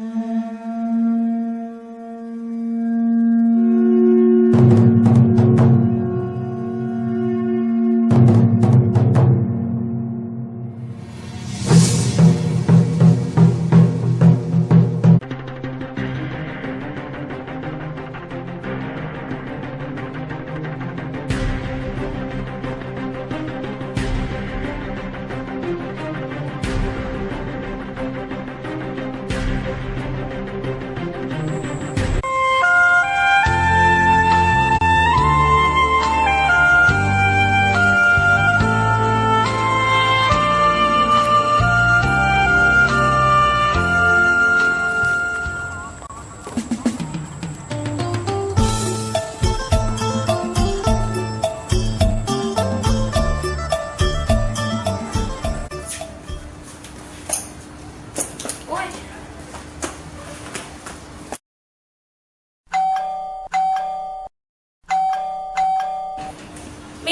Mm-hmm.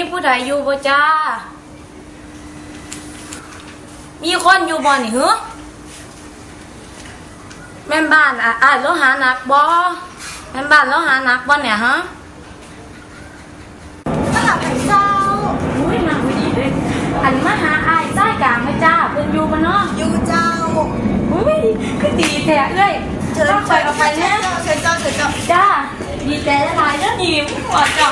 มีผู้ใดอยู่บ่จ้า มีคนอยู่บ่นี่เหรอแม่นบ้านอะอะแล้วหาหนักบ่แม่นบ้านแล้วหาหนักบ่เนี่ยฮะก็หลับไปเจ้าอุ้ยมาพอดีเลยอันมาหาอายใต้กลางไหมจ้าเพิ่นอยู่บ่เนาะอยู่เจ้าอุ้ยคือดีแท้เอ้ยเชิญต้องคอยเอาไปแน่เชิญเจ้าเชิญเจ้าจ้าดีใจหลายๆเด้อนี่หัวเจ้า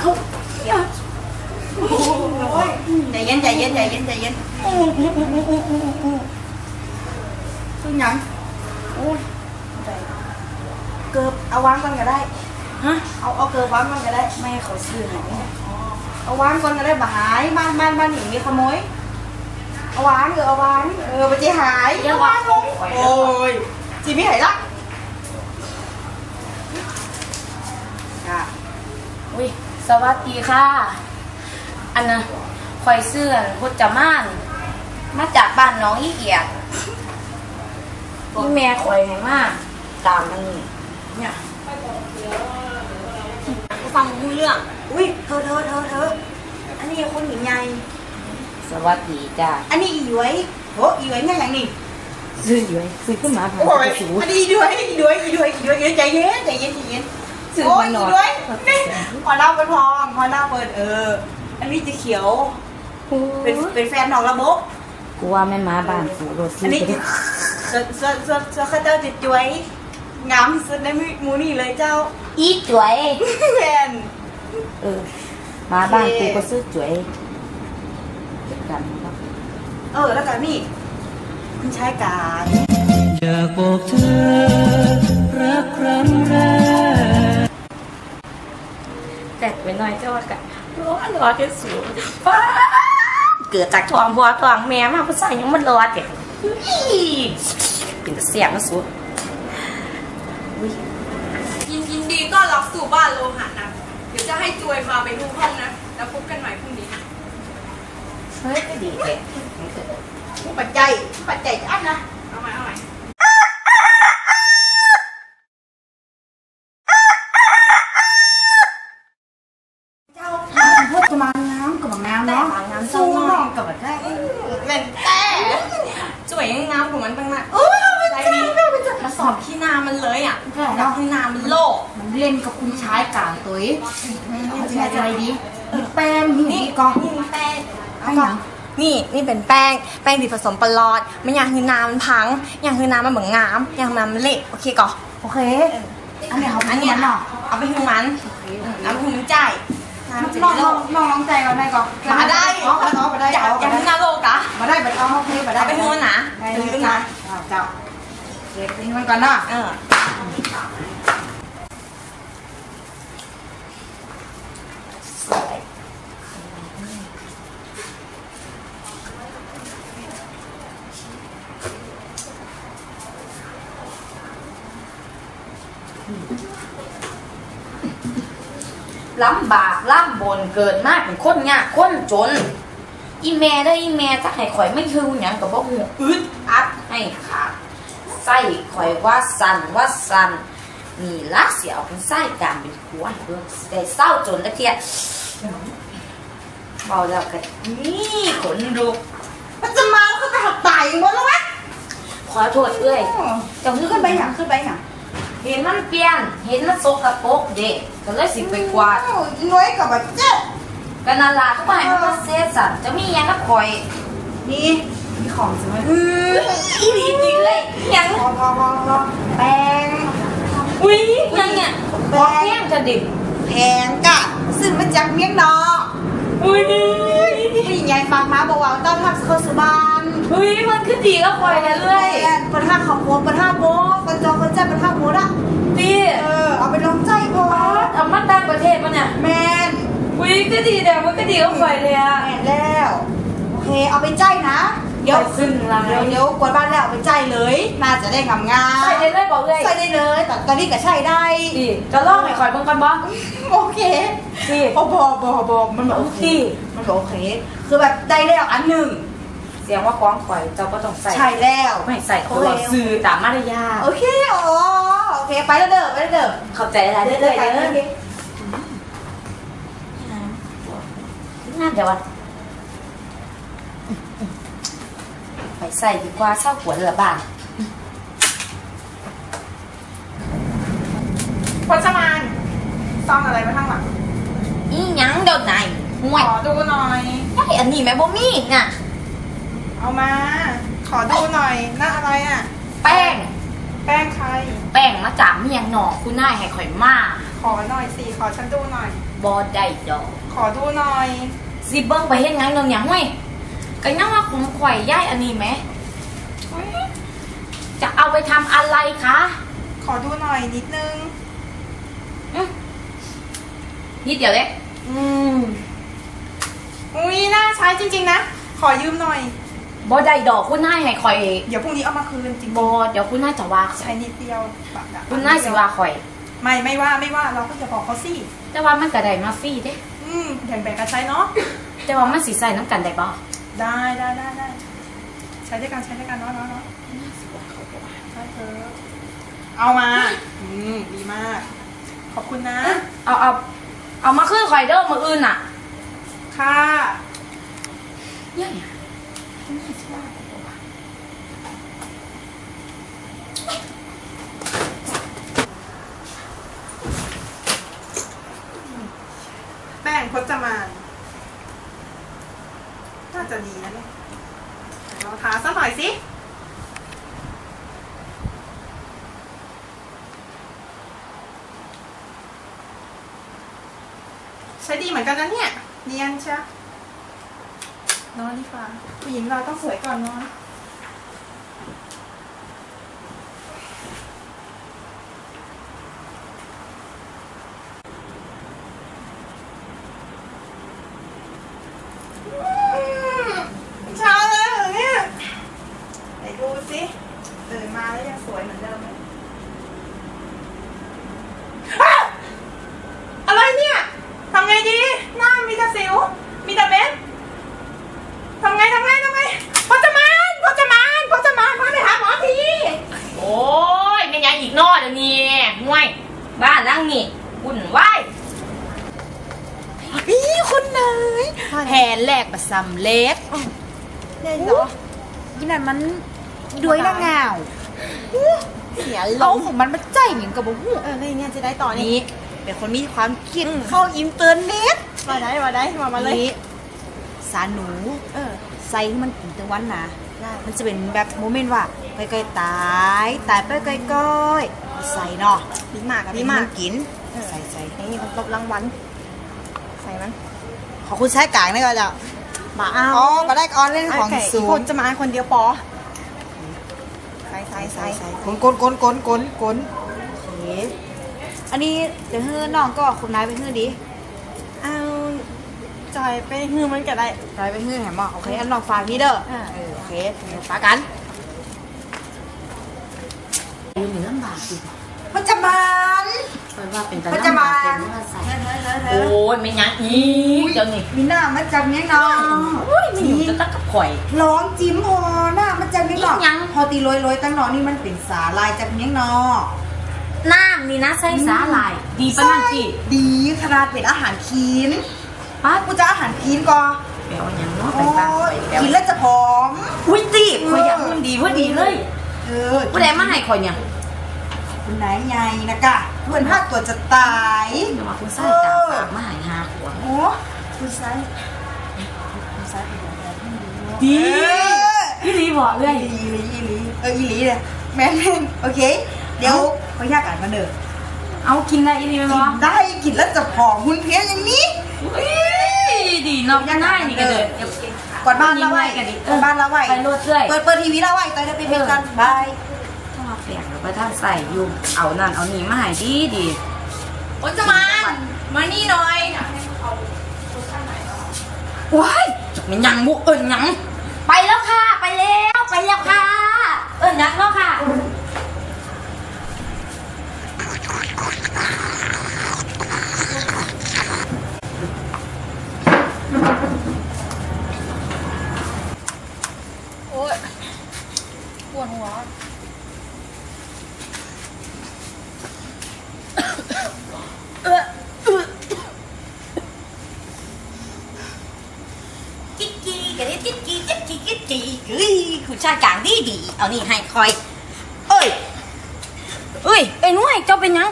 เขาอย่าโอ้ยใจเย็นใจเย็นใจเย็นใจเย็นคือหยังโอ้ยเกือบเอาวางก่อนก็ได้ฮะเอาเอาเกือบวางก่อนก็ได้แม่เขาซื้อให้เอาวางก่อนก็ได้บ่หายบ้านบ้านบ้านหนีมีขโมยเอาวางเออเอาวางเออไปจีหายอย่าวางลงโอ้ยจีไม่หายละจ้ะอุ้ยสวัสดีค่ะ อันน่ะคอยเสื้อนพุทธมาน มาจากบ้านน้องอีเกียดที่แม่คอยให้มาตามมันนี่เนี่ยฟังรู้เรื่อง อุ้ยเธอเธอเธอเธออันนี้คนหญิงใหญ่สวัสดีจ้าอันนี้อีหยวยโหอีหยวยง่ายอย่างนี้ซื้ออยู่ไว้ซื้อขึ้นมาผ่านโอ้ยกระสูอันนี้อีหยวยอีหยวยอีหยวยอีหยวยอีหยวยใจเย็นใจเย็นใจเย็น ซื้อโอ้มายหน่อีอยหยวยนี่พอหน้าเปิดทองพอหน้าเปิดเออ อันนี้จะเขียว เป็นเป็นแฟนนอกระบบกูว่าแม่มาบ้านกูโรซื้อัอนนี้ไปดิเสื้อเสื้อเสื้อเสื้อข้าเจ้าจะจวยงามที่สุดในหมูนี่เลยเจ้าอีจ๋วย แฟน เออมาบ้านกูก็ซื้อจ๋วยเก็บกันครับ เออ แล้วก็นี่คุณชายการ อยากบอกเธอ รักครั้งแรก แตกไปหน่อยเจ้าว่ากันร้อนร้อนที่สูงฟ้าเกิดจากท้องพ่อท้องแม่มาผู้ชายยังมันร้อนเด็กเป็นแต่เสียงมาสูงยินยินดีต้อนรับสู่บ้านโลหะนะ เดี๋ยวจะให้จวยพาไปดูห้องนะ แล้วพบกันใหม่พรุ่งนี้ เฮ้ยก็ดีแหละผู้ปัจจัยผู้ปัจจัยจะอันนะ เอาใหม่เอาใหม่ เจ้า พวกจะมางามกับงามเนาะสู้เนาะกับแบบแรกเป็นแต่จวยยังงามกว่ามันตั้งนานโอ้ยใจดีมาสอบที่นามันเลยอะกับที่นามันโลกมันเล่นกับคุณชายกลางตัวเขาจะอะไรดีแป้งนี่นี่ก่อนนี่แป้งเอาก่อนนี่นี่เป็นแป้ง แป้งดีผสมประหลอดไม่อยากคือนามันพัง อยากคือนามันเหมือนงามอยากคือนามันเละโอเคก่อนโอเค อันนี้เขาอันเนี้เนี้ยเนาะเอาไปคือมันเอาไปคือมันจ่าย นามันจะน้องได้โลน้องกน้องน้องใจก่อนได้ก่อนมาได้อ๋ออ๋อมาได้อยากอยากคือนาโลกอะมาได้บัดเอาโอเคมาได้เอาไปคือมันนะได้ไปเลคืยอนะนะเจ้าเก็บไปมันก่อนเนาะเออ ลำบากลำบนเกิดมากเป็นคนยากคนจน อีแม่ได้ออีแม่จะให้ข่อยไม่คือหยังกับบ่หูอึดอัดให้ขาดไส้ข่อยว่าสั่นว่าสั่นนี่ละเสียเอาเป็นไส้กลารเป็นหัวให้เบิ่งสิได้เศร้าจนตะเทียเบาแล้วกันนี่ขนลุกมันจะมาแล้วก็ไปหักตายหมดแล้ววะขอโทษเอ้ยเจะขึ้นไปหยังขึ้นไปหยัง เห็นมันเปลี่ยน เห็นมันสกปรกเด็กก็เลยสิไปกวาดอ้าวอีน้อยกับแบบเจ๊กันนาลาก็ไปมันมาเสียสัตว์จะมีหยังกับข่อย นี่มีของใช่ไหมอืออีหลีจริงเลยหยังพอพอพอพอแป้งอุ้ยยังเนี่ยบอกแย่งจะดิแพงกะซึ่งมาจากเมียงนอกอุ้ยผู้หญิงใหญ่ฝากมาบอกว่าต้องทักเข้าสุบา นอุ้ยมันคือดีกับข่อยนะเอ้ยเปิดห้าของโมเปิดห้าโมเปิดจองเปิดใจเปิดห้าโมละดีเออเอาไปลงใจพอเอามาต่างประเทศมันเนี่ยแมนอุ้ยก็ดีแต่มันก็ดีกับข่อยเลยอะแมนแล้วโอเคเอาไปใจนะเดี๋ยวข่อยซึ้งหลายเดี๋ยวเดี๋ยวกวาดบ้านแล้วเอาไปใจเลยน่าจะได้งามงามใส่ได้เลยบอกเลยใส่ได้เลยแต่ตอนนี้ก็ใช่ได้ดีจะลองให้ข่อยเบิ่งก่อนบ่โอเคดีโอ้บอบอบอมันบอกโอเคดีมันบอกโอเคคือแบบได้แล้วอันหนึ่งเสียงว่าของข่อยเจ้าก็ต้องใส่ใช่แล้ว ไม่ใส่ตัวซื้อตามมารยาทโอเคอ๋อโอเค ไปแล้วเด้อไปแล้วเด้อเข้าใจอะไรเรื่อยๆไปเด้แล้วอโอเคงานเดี๋ยววันไปใส่ดีกว่าเช่าขวดละบาทพจมานซ่อนอะไรไว้ข้างหลังอีหยังเดี๋ยวไหนห่วยขอดูหน่อยไอ้อันนี้แม่บ่มีน่ะ เอามา ขอดูหน่อยหน้าอะไรอะ แป้ง แป้งใคร แป้งมาจากเมียงหนอกคุณนายให้ข่อยมาขอหน่อยสิ ขอฉันดูหน่อยบ่ได้ดอกขอดูหน่อยสิเบิ่งไปเฮ็ดงานเดี๋ยวหยังห่วยก็ยังว่าของข่อยย้ายอันนี้แหมจะเอาไปทำอะไรคะขอดูหน่อยนิดนึง อื้อนิดเดียวเด้อืม อุ้ยน่าใช้จริงๆนะ ขอยืมหน่อย บ่ได้ดอกคุณนายให้ข่อยเดี๋ยวพรุ่งนี้เอามาคืนจริงบ่เดี๋ยวคุณนายจะว่าใช้นิดเดียวแบบแบบคุณนายสิว่าข่อยไม่ไม่ว่าไม่ว่าเราก็อย่าบอกเขาสิแต่ว่ามันก็ได้มาฟรีเด้ อืมแบ่งแบ่งกันใช้เนาะแต่ว่ามันสิใส่น้ำกันได้บ่ได้ได้ได้ได้ใช้ด้วยกันใช้ด้วยกันเนาะเนาะเนาะใช่เถอะเอามาอืมดีมาก ขอบคุณนะ เอาเอาเอามาขึ้นข่อยเด้อมื้ออื่นน่ะ ค่ะเนี่ย แป้งพจมานน่าจะดีนะเนี่ยลองทาสักหน่อยสิใช้ดีเหมือนกันนะเนี่ย เนียนใช่ อนดีกว่าผู้หญิงเราต้องสวยก่อนนอน เช้าแล้วเหรอเนี่ยไหนดูสิตื่นมาแล้วยังสวยเหมือนเดิมไหมอะอะไรเนี่ยทำไงดี หน้ามีแต่สิว มีแต่เม็ดทำไงทำไงทำไงพจมานพจมานพจมานพาไปหาหมอที โอ้ยแม่ยังอีกนอเดี๋ยวนี้ห่วยบ้านนั่งนี่วุ่นวาย พี่คุณนายแผนแหลกประสำเร็จได้เหรอยี่นั่นมันด้วยละเงาเสียลเอามของมันมาใจเหมือนกับบุ้งเออแล้วยังไงจะได้ต่อนี่นี่เป็นคนมีความคิดเข้าอินเทอร์เน็ตมาได้มาได้มามาเลยนี่สารหนูเออ ใส่ให้มันกินตะวันนะได้ มันจะเป็นแบบโมเมนต์ว่าก้อยๆตายตายไปก้อยๆใส่เนาะดีมากอะนี่ดีมัมากนกินใส่ใส่ นี่มันตบรางวัลใส่มัน ขอคุณใช้กลางนี่ก็จะมาเอาอ๋อก็ได้ออนเล่นของไก่สูงคนจะมาคนเดียวปอใส่ใส่ใส่กนกนกนกนกนกนโอเคอันนี้เดี๋ยวเฮือน้องก็คุณนายไปเฮือดีเอาจอยไปฮือมันก็ได้ นายไปเฮือแหมอะโอเคอันน้องฝากนี่เด้ออ่า เออโอเคเดี๋ยวฝากกัน อยู่นี่ลำบากดิมันจะมันค อยว่าเป็นตามันจะมา เป็นว่าใส่โอ้ยไม่ยังอีกเจ้านี่มีหน้ามันจะเนี้ยน้องโอ้ยไม่อยู่จะตักกับข่อย ร้องจิ้มพอหน้ามันจะเนี้ยน้องอีหยัง พอตีโรยโรยๆตั้งนอนนี่มันเป็นสาลายจากเนี้ยน้อง น้ำนี่นะใส่สาหร่าย ดีปะนั่นสิดีขนาดเป็นอาหารคีนป้ากูจะอาหารคีนก่อนแปลว่าหยังเนาะไปโอ้บ้างยไปแล้วกินแล้วจะผอม อุ้ยตีข่อยอยากหุ่นดีพอดีเลยเออผู้ใดมาให้ข่อยเนี่ยคุณนายใหญ่นะกะเพื่อนพาตัวจะตายเดี๋ยวว่าคุณใส่ตาฝากมาให้หาขวดโอ้คุณไซคุณไซเป็นแบบนี้ดีเออพี่ลีบอกเลยอีหลีอีหลีเอออีหลีเลยแม่นแม่นโอเค เดี๋ยวขออนุญาตอ่านมาเด้อเอากินได้อีลีไหมกิวะนได้กินแล้วจะผอมหุ่นเพี้ยอย่างนี้ อุ้ยดีเนาะยังได้นี่กันเลยก่อนบ้านละไว้กันดิก่อนบ้านละไว้ไปรถเรื่อย เปิดเปิดทีวีละไว้ตอนนี้ไปเพียงกันบาย ถ้ามาแปท่านใส่อยู่เอานั่นเอานี่มาให้ดีดีโอ้จะมามานี่หน่อยว้ายจักมันยังบุเอิญยัง ไปแล้วค่ะ ไปแล้ว ไปแล้วค่ะ เอิญยังแล้วค่ะ โอ้ยปวดหัว กิ๊กกี้กระเด็กิ๊กกี้ กิ๊กกี้กิ๊กกี้เฮ้ยคุณชายกลางดีดี เอานี่ให้คอย เอ้ยเอ้ยไอ้นุ่ยเจ้าเป็นยัง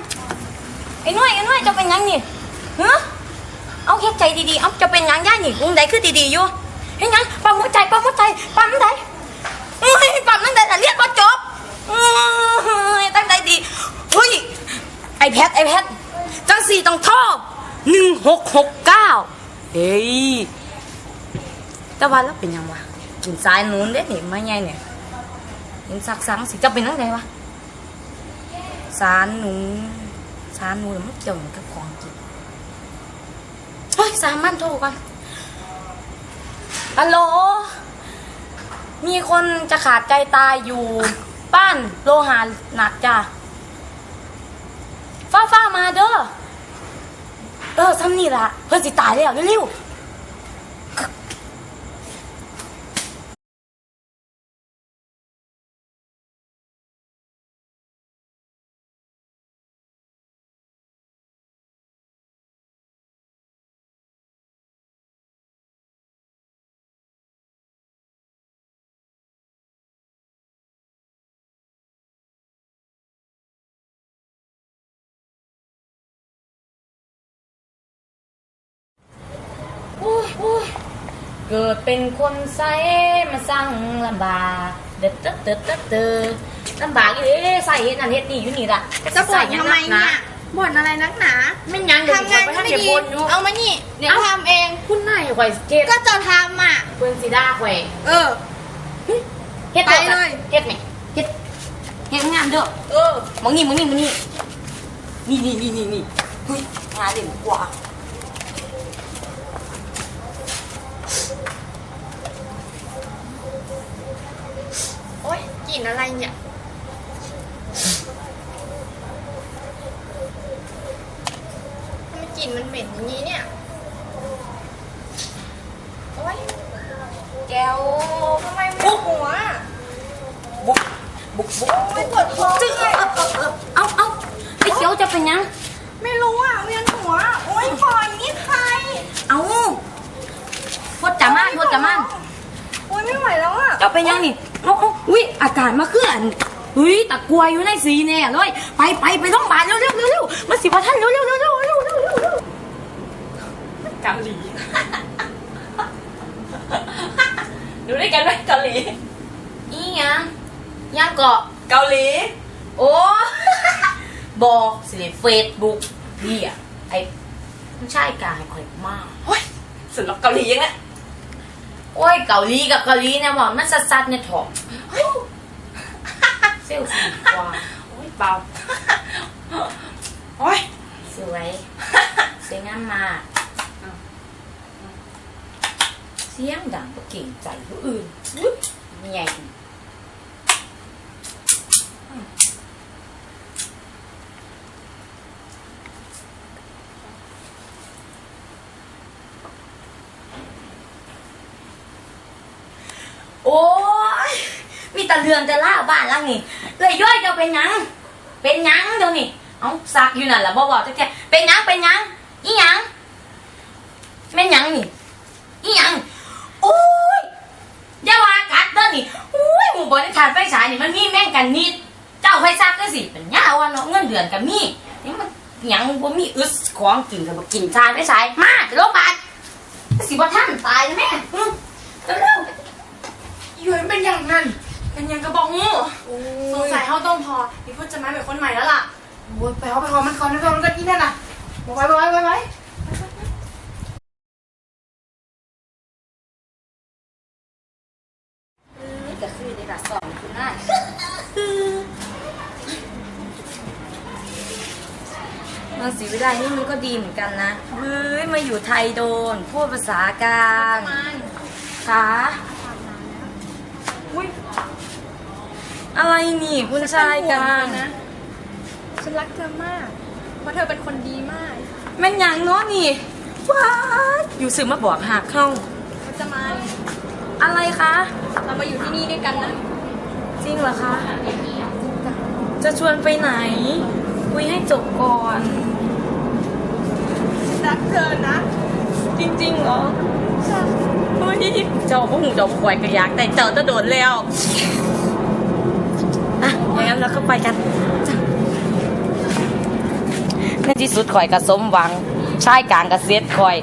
ไอ้นุ่ยไอ้นุ่ยเจ้าเป็นยังนี่ฮะเอาเฮ็ดใจดีๆเอาเจ้าเป็นยังย่านี่กุ้งใดคือดีๆอยู่เฮ็ดหยังปั๊มหัวใจปั๊มหัวใจปั๊มใดเฮ้ยปั๊มตั้งแต่เรียนว่าจบเอ้ยตั้งใจดีเฮ้ยไอแพดไอแพดจังสี่ต้องโทรหนึ่งหกหกเก้าเฮ้ยแต่ว่าเราเป็นยังวะินสายนู้นเด้นี่ไมาไงเนี่ยกินสักสังสิจะเป็นยังไงวะสารนูสารหนูมันเกี่ยวกับของกินเฮ้ยสามันโทรกันฮัลโหลมีคนจะขาดใจตายอยู่บ้านโลหะหนักจ้ะฟ้าฟ้ามาเด้อเออซ้ำนี่ละเพื่อนสิตายแล้วเร็วๆ เกิดเป็นคนไซมาสร้างลำบากเด็ดเด็ดเด็ดเด็ดเด็ดลำบากอยู่เด้ใส่เฮ็ดนั่นเฮ็ดนี่อยู่นี่ล่ะจะบ่นใส่หงทำไมนักเนี่ยบ่นอะไรนักหนาไม่ยังเดี๋ยวทำงานไปก็ทำไม่เดี๋ยวดีบนอยู่เอามานี่เดี๋ยวเอ้าทำเองคุณนายข่อยเก็บก็จะทำอะเพิ่นสิด่าข่อยเออเฮ็ดไปต่อเลยเฮ็ดไหมเฮ็ดเฮ็ดงานเด้อเออมองนี่มองนี่มองนี่นี่นี่นี่นี่นี่เฮ้ยงานเด่นกว่า โอ๊ยก ลิ่นอะไรเนี่ยทำไมกลิ่นมันเหม็นอย่างนี้เนี่ย โอ๊ยแก้วทำไมมันหัวบุกบุกบุกโอ๊ยปวดท้องจึ๊งเลย เอาเอาไอ้เขียวจะเป็นยัง ไม่รู้อะเวียนหัว โอ๊ยปล่อยนี่ใครเอาพดจะมานพดจะมานโอ๊ยไม่ไหวแล้วอะ เจ้าเป็นยังนี่เอุ้ยอาการมาขึ้นอุ้ยตะกวยอยู่ในสีแน่เลยไปไปไปต้องบานเร็วเร็วเร็วมาสิว่าท่านเร็วเร็วเร็วเร็วเร็วเร็วกาหลีดูด้วยกันไหมเกาหลีอีหยังยังเกาะเกาหลี โอ้บอกสิเฟซบุ๊กเบียไอ้ไม่ใช่กายข่อยมากเฮ้ยสุดลอกเกาหลียังไงโอ้ยเกาหลีกับเกาหลีเนี่ยหบอกมันสัดๆเนี่ยถอด เซลสี่กว่าโอ้ยเบาโอ้ยสวยสวยงามมากเสียงดังก็เก่งใจผู้อื่นอุ๊ยมีใหญ่ โอ้ยมีแต่เรื่องจะเล่าบ้า นี่เลยย่อยเจะเป็นหยัง เป็นหยังเดี๋ยวนี้เอาซักอยู่นั่นแหละบ่บอกจะแค่เป็นหยังเป็นหยังอีหยังแม่นหยังนี่อีหยังโอ้ยอย่าว่ากัดเด้อนี่โอ้ยหมู่บ่ได้ทานไฟฉายนี่มันมีแม่งกันนิด เจ้าไฟซักก็สิเป็นหญ้าว่าเนาะเงินเดือนก็มีนี่มันหยังบ่มีอึดของกินก็บ่กินทานไฟฉายมาจะโรงพยาบาลสิบ่ทันตายนะแม่เร็วอยู่เป็นอย่างนั้น เป็นอย่างกระบอกงูสงสัยเขาต้องพอมีพูดจะมาเป็นคนใหม่แล้วล่ะโอ้ยไปเอาไปเอามันก่อนนะก่อนมันก็ที่นั่นน่ะบอกไว้บอกไว้ไว้ไว้นี่ก็คือในละสองคือหน้ามันสีวิไลนี่มันก็ดีเหมือนกันนะเฮ้ยมาอยู่ไทยโดนพูดภาษากลางคะอุ้ย อะไรนี่คุณชายกลางนะ ฉันรักเธอมาก เพราะเธอเป็นคนดีมาก แม่นหยังเนาะนี่ว้ายอยู่ซื้อมาบอกหักเข้าเขาจะมาอะไรคะ เรามาอยู่ที่นี่ด้วยกันนะ จริงเหรอคะ จะชวนไปไหน คุยให้จบก่อนรักเธอนะ จริงๆเหรอเฮ้ยเจ้าพวกหูเจ้าป่วยกระยากแต่เจ้าจะโดนแล้ว อะอย่างนั้นเราก็ไปกันในที่สุดข่อยกระสมหวังชายกลางกระเซ็ดข่อย